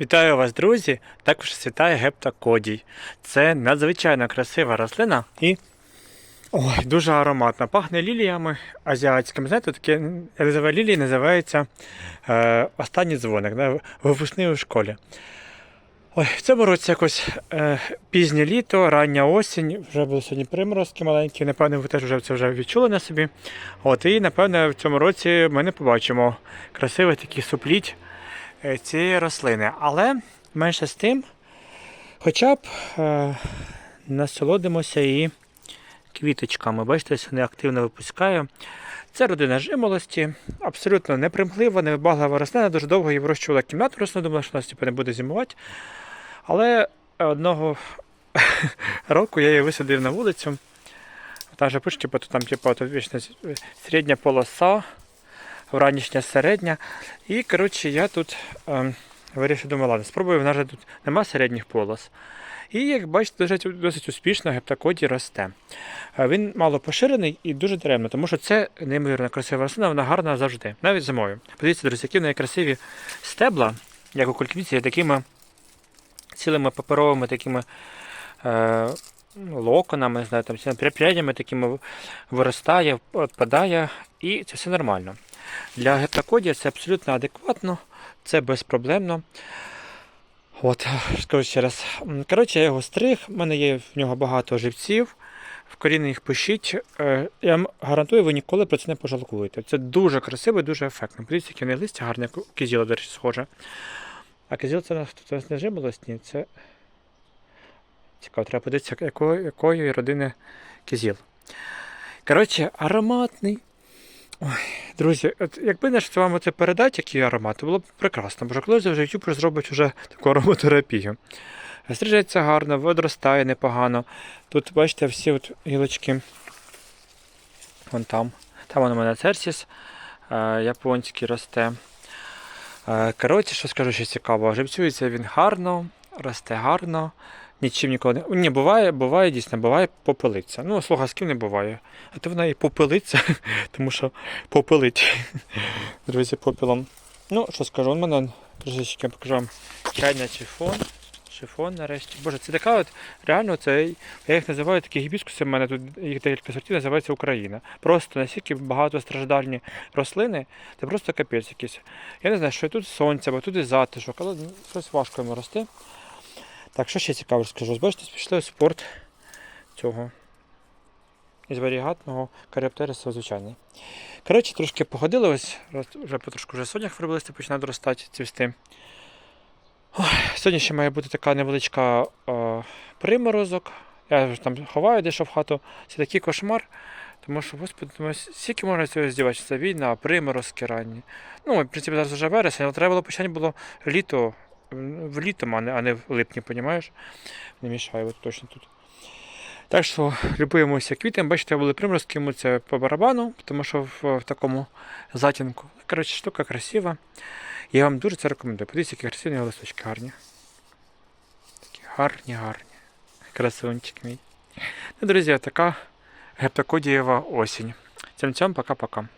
Вітаю вас, друзі! Також вітає гептакодій. Це надзвичайно красива рослина і ой, дуже ароматна. Пахне ліліями азіатськими. Знаєте, таке називає лілії називається е, останній дзвоник, да, випускний у школі. Ой, в цьому році якось е, пізнє літо, рання осінь, вже були сьогодні приморозки маленькі, напевно, ви теж вже це вже відчули на собі. От, і напевно в цьому році ми не побачимо красивий такий супліть цієї рослини. Але менше з тим, хоча б е, насолодимося і квіточками. Бачите, ось вони активно випускає. Це родина жимолості, абсолютно непримглива, невибаглива рослина, дуже довго її вирощувала кімнату рослину, думала, що вона типу, не буде зимувати. Але одного року я її висадив на вулицю. Там же пише, типу, там типу, то вічно середня полоса, вранішня середня. І коротше, я тут ем, вирішив, думаю, ладно, спробую, в нас же тут нема середніх полос. І як бачите, досить, досить успішно гептакоді росте. Е, Він мало поширений і дуже даремно, тому що це неймовірно красива рослина, вона гарна завжди, навіть зимою. Подивіться, друзі, які в неї красиві стебла, як у кульквіці, такими цілими паперовими такими е, локонами, не там, прядями такими виростає, відпадає, і це все нормально. Для гептакодія це абсолютно адекватно, це безпроблемно. От, скажу ще раз. Коротше, я його стриг, в мене є в нього багато живців. Вкорінно їх пишіть. Е, Я вам гарантую, ви ніколи про це не пожалкуєте. Це дуже красиво і дуже ефектно. Подивіться, яке в неї листя гарне, кизіла, до речі, схоже. А кизіл це у не жимолость, ні, це. Цікаво, треба подивитися, якої, якої родини кизіл. Коротше, ароматний. Ой, друзі, от якби не вам це передати, який аромат, то було б прекрасно, бо колись вже YouTube зробить вже таку ароматерапію. Стрижається гарно, відростає непогано. Тут, бачите, всі от гілочки. Вон там. Там у мене церсіс е, японський росте. Е, коротше, що скажу ще цікаво, живцюється він гарно, росте гарно. Нічим ніколи не. Ні, буває, буває дійсно, буває попелиться. Ну, слуга з ким не буває. А то вона і попелиться, тому що попелить. Друзі, попелом. Ну, що скажу, у мене трішечки покажу вам чайний шифон. Шифон нарешті. Боже, це така от реально, це я їх називаю такі гібіскуси, в мене тут їх декілька сортів називається Україна. Просто настільки багатостраждальні рослини, це просто капець якийсь. Я не знаю, що тут сонце, бо тут і затишок, але щось важко йому рости. Так, що ще цікаво скажу? Бачите, пішли спорт цього із варігатного каріоптериса звичайний. Коротше, трошки походили, ось вже потрошку вже сонях виробилися, починає доростати цвісти. Ой, Сьогодні ще має бути така невеличка е, приморозок. Я вже там ховаю дещо в хату. Це такий кошмар. Тому що, господи, думаю, скільки можна цього здіватися? Це війна, приморозки ранні. Ну, в принципі, зараз вже вересень, але треба було почати було літо, в літом, а не, а не в липні, розумієш? Не мішає от точно тут. Так що любуємося квітами. Бачите, були приморозки, це по барабану, тому що в, в такому затінку. Коротше, штука красива. Я вам дуже це рекомендую. Подивіться, які красиві листочки гарні. Такі гарні, гарні. Красунчик мій. Ну, друзі, така гептакодієва осінь. Цим цьому пока-пока.